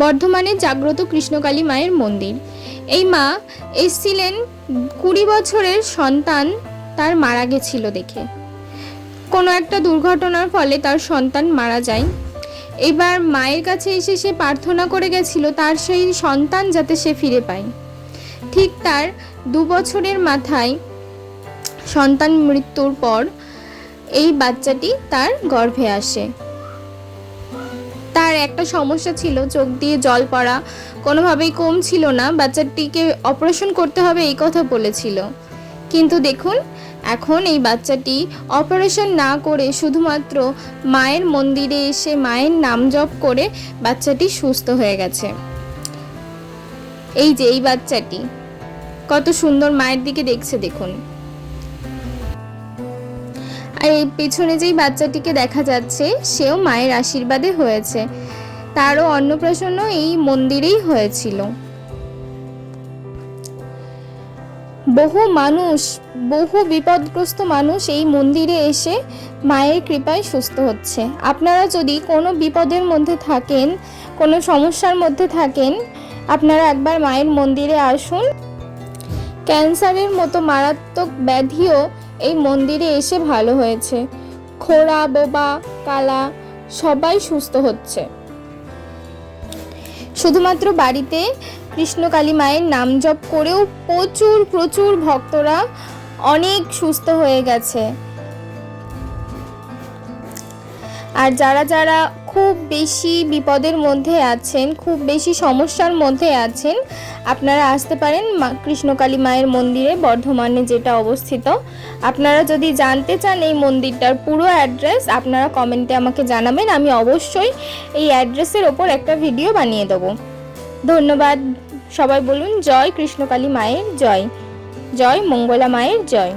বর্ধমানে জাগ্রত কৃষ্ণকালী মায়ের মন্দির। এই মা এসছিলেন কুড়ি বছরের সন্তান তার মারা গেছিল দেখে। কোনো একটা দুর্ঘটনার ফলে তার সন্তান মারা যায়। এবার মায়ের কাছে এসে সে প্রার্থনা করে গেছিল তার সেই সন্তান যাতে সে ফিরে পায়। ঠিক তার দু বছরের মাথায় সন্তান মৃত্যুর পর এই বাচ্চাটি তার গর্ভে আসে। তার একটা সমস্যা ছিল, চোখ দিয়ে জল পড়া, কোনোভাবেই কম ছিল না, বাচ্চাটিকে অপারেশন করতে হবে এই কথা বলেছিল। কিন্তু দেখুন, এখন এই বাচ্চাটি অপারেশন না করে শুধুমাত্র মায়ের মন্দিরে এসে মায়ের নাম জপ করে বাচ্চাটি সুস্থ হয়ে গেছে। এই যে এই বাচ্চাটি, কত সুন্দর মায়ের দিকে দেখছে দেখুন। আর এই পেছনে যেই বাচ্চাটিকে দেখা যাচ্ছে, সেও মায়ের আশীর্বাদে হয়েছে। তারও অন্নপ্রাশনও এই মন্দিরেই হয়েছিল। বহু মানুষ, বহু বিপদগ্রস্ত মানুষ এই মন্দিরে এসে মায়ের কৃপায় সুস্থ হচ্ছে। আপনারা যদি কোনো বিপদের মধ্যে থাকেন, কোনো সমস্যার মধ্যে থাকেন, আপনারা একবার মায়ের মন্দিরে আসুন। ক্যান্সারের মতো মারাত্মক ব্যাধিও এই মন্দিরে এসে ভালো হয়েছে। খোড়া, বোবা, কালা সবাই সুস্থ হচ্ছে। শুধুমাত্র বাড়িতে কৃষ্ণকালী মায়ের নাম জপ করেও প্রচুর প্রচুর ভক্তরা অনেক সুস্থ হয়ে গেছে। আর যারা যারা খুব বেশি বিপদের মধ্যে আছেন, খুব বেশি সমস্যার মধ্যে আছেন, আপনারা আসতে পারেন কৃষ্ণকালী মায়ের মন্দিরে, বর্ধমানে যেটা অবস্থিত। আপনারা যদি জানতে চান এই মন্দিরটার পুরো অ্যাড্রেস, আপনারা কমেন্টে আমাকে জানাবেন, আমি অবশ্যই এই অ্যাড্রেসের ওপর একটা ভিডিও বানিয়ে দেবো। ধন্যবাদ। সবাই বলুন, জয় কৃষ্ণকালী মায়ের জয়। জয় মঙ্গলা মায়ের জয়।